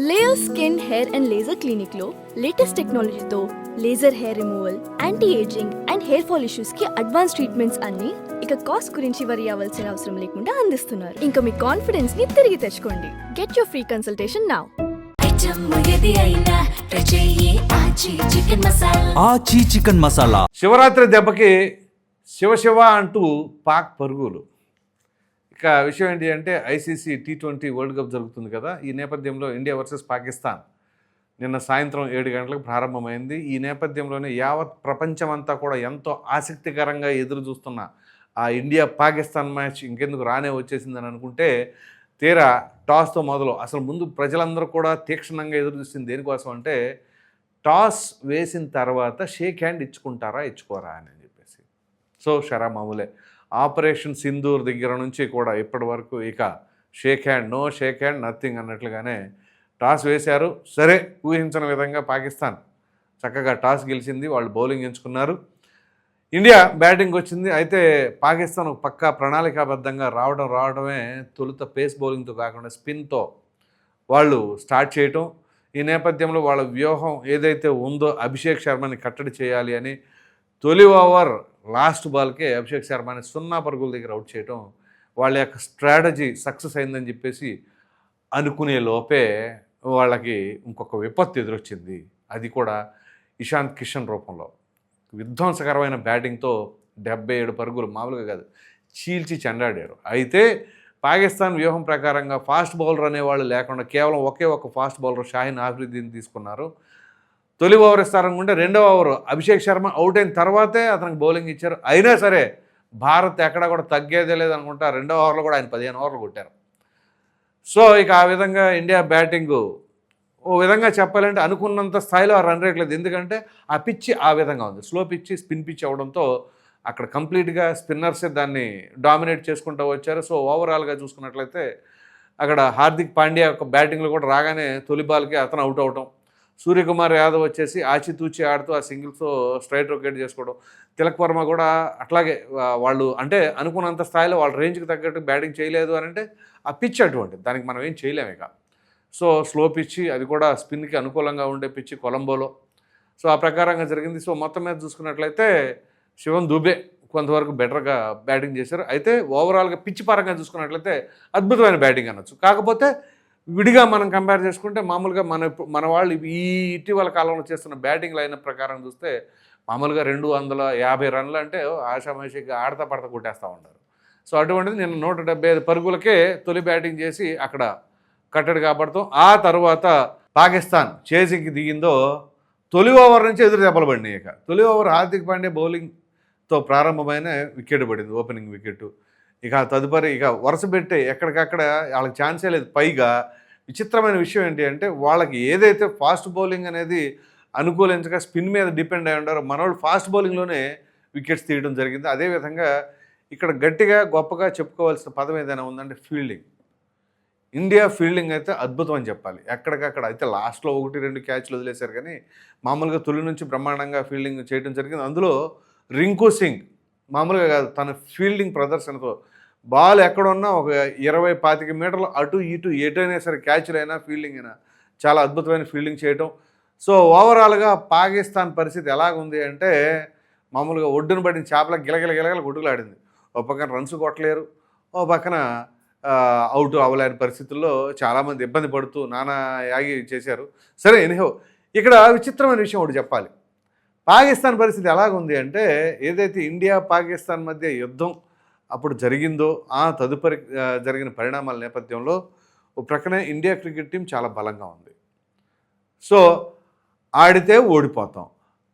Layer skin hair and laser క్లినిక్లో latest టెక్నాలజీతో laser hair removal anti ageing and hair fall ఇష్యూస్కి advance treatments అన్ని ఇక cost గురించి వరి అవ్వాల్సిన అవసరం లేకుండా అందిస్తున్నారు. ఇంకా మీ కాన్ఫిడెన్స్ని తిరిగి తెచ్చుకోండి. Get your free consultation now Aachi chicken masala. Shivaratri దెబ్బకి శివ శివ అంటూ పాక్ పరుగులు. ఇక విషయం ఏంటి అంటే ICC T twenty world cup జరుగుతుంది కదా ఈ నేపథ్యంలో ఇండియా వర్సెస్ పాకిస్తాన్ నిన్న సాయంత్రం ఏడు గంటలకు ప్రారంభమైంది. ఈ నేపథ్యంలోనే యావత్ ప్రపంచమంతా కూడా ఎంతో ఆసక్తికరంగా ఎదురు చూస్తున్న ఆ ఇండియా పాకిస్తాన్ మ్యాచ్ ఇంకెందుకు రానే వచ్చేసిందని అనుకుంటే తీరా టాస్తో మొదలు. అసలు ముందు ప్రజలందరూ కూడా తీక్షణంగా ఎదురు చూసింది దేనికోసం అంటే టాస్ వేసిన తర్వాత షేక్ హ్యాండ్ ఇచ్చుకుంటారా ఇచ్చుకోరా అని చెప్పేసి. సో షరా మామూలే. ఆపరేషన్ సింధూర్ దగ్గర నుంచి కూడా ఇప్పటి వరకు ఇక shake hand no shake hand nothing అన్నట్లుగానే toss వేశారు. సరే ఊహించిన విధంగా పాకిస్తాన్ చక్కగా టాస్ గెలిచింది. వాళ్ళు బౌలింగ్ ఎంచుకున్నారు. ఇండియా బ్యాటింగ్ వచ్చింది. అయితే పాకిస్తాన్ ఒక పక్కా ప్రణాళికాబద్ధంగా రావడం రావడమే తొలుత పేస్ బౌలింగ్తో కాకుండా స్పిన్తో వాళ్ళు స్టార్ట్ చేయటం. ఈ నేపథ్యంలో వాళ్ళ వ్యూహం ఏదైతే ఉందో అభిషేక్ శర్మని కట్టడి చేయాలి అని తొలి ఓవర్ లాస్ట్ బాల్కే అభిషేక్ శర్మని సున్నా పరుగుల దగ్గర అవుట్ చేయటం వాళ్ళ యొక్క స్ట్రాటజీ సక్సెస్ అయిందని చెప్పేసి అనుకునే లోపే వాళ్ళకి ఇంకొక విపత్తు ఎదురొచ్చింది. అది కూడా ఇషాంత్ కిషన్ రూపంలో. విధ్వంసకరమైన బ్యాటింగ్తో డెబ్బై ఏడు పరుగులు మామూలుగా కాదు చీల్చి చెండాడారు. అయితే పాకిస్తాన్ వ్యూహం ప్రకారంగా ఫాస్ట్ బౌలర్ అనేవాళ్ళు లేకుండా కేవలం ఒకే ఒక ఫాస్ట్ బౌలర్ షాహిన్ ఆఫ్రిద్దీని తీసుకున్నారు. తొలి ఓవర్ ఇస్తారనుకుంటే రెండో ఓవర్ అభిషేక్ శర్మ అవుట్ అయిన తర్వాతే అతనికి బౌలింగ్ ఇచ్చారు. అయినా సరే భారత్ ఎక్కడ కూడా తగ్గేదే లేదనుకుంటా రెండో ఓవర్లో కూడా ఆయన పదిహేను ఓవర్లు కొట్టారు. సో ఇక ఆ విధంగా ఇండియా బ్యాటింగ్ ఓ విధంగా చెప్పాలంటే అనుకున్నంత స్థాయిలో ఆ రన్ రేట్ లేదు. ఎందుకంటే ఆ పిచ్చి ఆ విధంగా ఉంది. స్లో పిచ్చి స్పిన్ పిచ్ అవడంతో అక్కడ కంప్లీట్గా స్పిన్నర్సే దాన్ని డామినేట్ చేసుకుంటూ వచ్చారు. సో ఓవరాల్గా చూసుకున్నట్లయితే అక్కడ హార్దిక్ పాండ్యా యొక్క బ్యాటింగ్లో కూడా రాగానే తొలి బాల్కి అతను అవుట్ అవటం సూర్యకుమార్ యాదవ్ వచ్చేసి ఆచితూచి ఆడుతూ ఆ సింగిల్స్తో స్ట్రైట్ రొకేట్ చేసుకోవడం. తిలక్ వర్మ కూడా అట్లాగే వాళ్ళు అంటే అనుకున్నంత స్థాయిలో వాళ్ళ రేంజ్కి తగ్గట్టు బ్యాటింగ్ చేయలేదు అని అంటే ఆ పిచ్ అటువంటి దానికి మనం ఏం చేయలేము ఇక. సో స్లో పిచ్చి అది కూడా స్పిన్కి అనుకూలంగా ఉండే పిచ్చి కొలంబోలో. సో ఆ ప్రకారంగా జరిగింది. సో మొత్తం మీద చూసుకున్నట్లయితే శివం దుబే కొంతవరకు బెటర్గా బ్యాటింగ్ చేశారు. అయితే ఓవరాల్గా పిచ్చి పరంగా చూసుకున్నట్లయితే అద్భుతమైన బ్యాటింగ్ అనొచ్చు. కాకపోతే విడిగా మనం కంపేర్ చేసుకుంటే మామూలుగా మన మన వాళ్ళు ఈ ఇటీవల కాలంలో చేస్తున్న బ్యాటింగ్ లైన్ ప్రకారం చూస్తే మామూలుగా రెండు వందల యాభై రన్లు అంటే ఆషామాషిగా ఆడతా పడతా కొట్టేస్తూ ఉంటారు. సో అటువంటిది నేను నూట డెబ్బై ఐదు పరుగులకే తొలి బ్యాటింగ్ చేసి అక్కడ కట్టడి కాపాడుతాం. ఆ తర్వాత పాకిస్తాన్ చేసింగ్కి దిగిందో తొలి ఓవర్ నుంచి ఎదురు దెబ్బలు పడినాయి ఇక. తొలి ఓవర్ హార్దిక్ పాండే బౌలింగ్తో ప్రారంభమైన వికెట్ పడింది ఓపెనింగ్ వికెట్ ఇక తదుపరి ఇక వరుస పెట్టి ఎక్కడికక్కడ వాళ్ళకి ఛాన్సే లేదు. పైగా విచిత్రమైన విషయం ఏంటి అంటే వాళ్ళకి ఏదైతే ఫాస్ట్ బౌలింగ్ అనేది అనుకూలించక స్పిన్ మీద డిపెండ్ అయి ఉండారో మనోళ్ళు ఫాస్ట్ బౌలింగ్లోనే వికెట్స్ తీయడం జరిగింది. అదేవిధంగా ఇక్కడ గట్టిగా గొప్పగా చెప్పుకోవాల్సిన పదం ఏదైనా ఉందంటే ఫీల్డింగ్. ఇండియా ఫీల్డింగ్ అయితే అద్భుతం అని చెప్పాలి. ఎక్కడికక్కడ అయితే లాస్ట్లో ఒకటి రెండు క్యాచ్లు వదిలేశారు కానీ మామూలుగా తొలి నుంచి బ్రహ్మాండంగా ఫీల్డింగ్ చేయడం జరిగింది. అందులో రింకు సింగ్ మామూలుగా కాదు తన ఫీల్డింగ్ ప్రదర్శనతో. బాల్ ఎక్కడున్నా ఒక ఇరవై పాతిక మీటర్లు అటు ఇటు ఎటైనా సరే క్యాచ్లు అయినా ఫీల్డింగ్ అయినా చాలా అద్భుతమైన ఫీల్డింగ్ చేయటం. సో ఓవరాల్గా పాకిస్తాన్ పరిస్థితి ఎలాగుంది అంటే మామూలుగా ఒడ్డున పడిన చేపల గిలగిల గిలగల గుడ్డులాడింది ఓ పక్కన రన్స్ కొట్టలేరు ఓ పక్కన అవుట్ అవ్వలేని పరిస్థితుల్లో చాలామంది ఇబ్బంది పడుతూ నానా యాగి చేశారు. సరే ఎనిహో ఇక్కడ విచిత్రమైన విషయం ఒకటి చెప్పాలి. పాకిస్తాన్ పరిస్థితి ఎలాగుంది అంటే ఏదైతే ఇండియా పాకిస్తాన్ మధ్య యుద్ధం అప్పుడు జరిగిందో ఆ తదుపరి జరిగిన పరిణామాల నేపథ్యంలో ఓ ప్రక్కనే ఇండియా క్రికెట్ టీం చాలా బలంగా ఉంది. సో ఆడితే ఓడిపోతాం.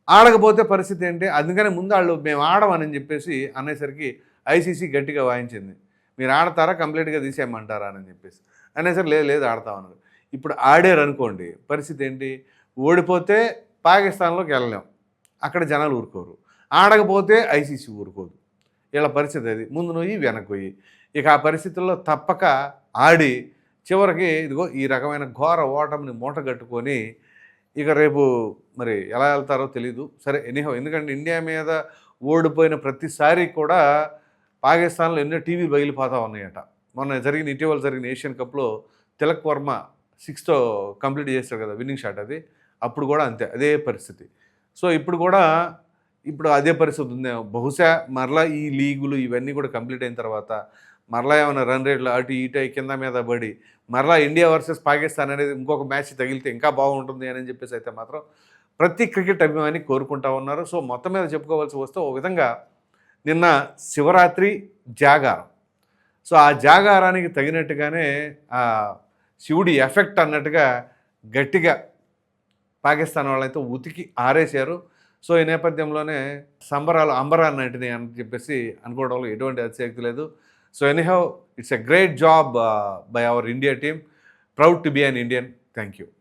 ఆడకపోతే పరిస్థితి ఏంటి? అందుకని ముందు వాళ్ళు మేము ఆడమని చెప్పేసి అనేసరికి ఐసీసీ గట్టిగా వాయించింది. మీరు ఆడతారా? కంప్లీట్గా తీసేయమంటారా? అని చెప్పేసి. అనేసరికి లేదు లేదు ఆడతామన్నారు ఇప్పుడు ఆడారు అనుకోండి పరిస్థితి ఏంటి? ఓడిపోతే పాకిస్తాన్లోకి వెళ్ళలేం. అక్కడ జనాలు ఊరుకోరు. ఆడకపోతే ఐసీసీ ఊరుకోదు. ఇలా పరిస్థితి అది. ముందు నొయ్యి వెనక్కి ఇక ఆ పరిస్థితుల్లో తప్పక ఆడి చివరికి ఇదిగో ఈ రకమైన ఘోర ఓటమిని మూటగట్టుకొని ఇక రేపు మరి ఎలా వెళ్తారో తెలీదు. సరే ఎనీహో ఎందుకంటే ఇండియా మీద ఓడిపోయిన ప్రతిసారి కూడా పాకిస్తాన్లో ఎన్నో టీవీ బయలుపోతా ఉన్నాయట. మొన్న జరిగిన ఇటీవల జరిగిన ఏషియన్ కప్లో తిలక్ వర్మ సిక్స్తో కంప్లీట్ చేశారు కదా విన్నింగ్ షాట్ అది. అప్పుడు కూడా అంతే అదే పరిస్థితి. సో ఇప్పుడు కూడా ఇప్పుడు అదే పరిస్థితి ఉంది. బహుశా మరలా ఈ లీగులు ఇవన్నీ కూడా కంప్లీట్ అయిన తర్వాత మరలా ఏమైనా రన్ రేట్లు అటు ఇటు కింద మీద పడి మరలా ఇండియా వర్సెస్ పాకిస్తాన్ అనేది ఇంకొక మ్యాచ్ తగిలితే ఇంకా బాగుంటుంది అని చెప్పేసి అయితే మాత్రం ప్రతి క్రికెట్ అభిమాని కోరుకుంటా ఉన్నారు. సో మొత్తం మీద చెప్పుకోవాల్సి వస్తే ఓ విధంగా నిన్న శివరాత్రి జాగారం. సో ఆ జాగారానికి తగినట్టుగానే శివుడి ఎఫెక్ట్ అన్నట్టుగా గట్టిగా పాకిస్తాన్ వాళ్ళైతే ఉతికి ఆరేశారు. సో ఈ నేపథ్యంలోనే సంబరాలు అంబరాలు నటినాయి అని చెప్పేసి అనుకోవడంలో ఎటువంటి అతిశక్తి లేదు. So anyhow it's a great job by our India team. Proud to be an Indian. Thank you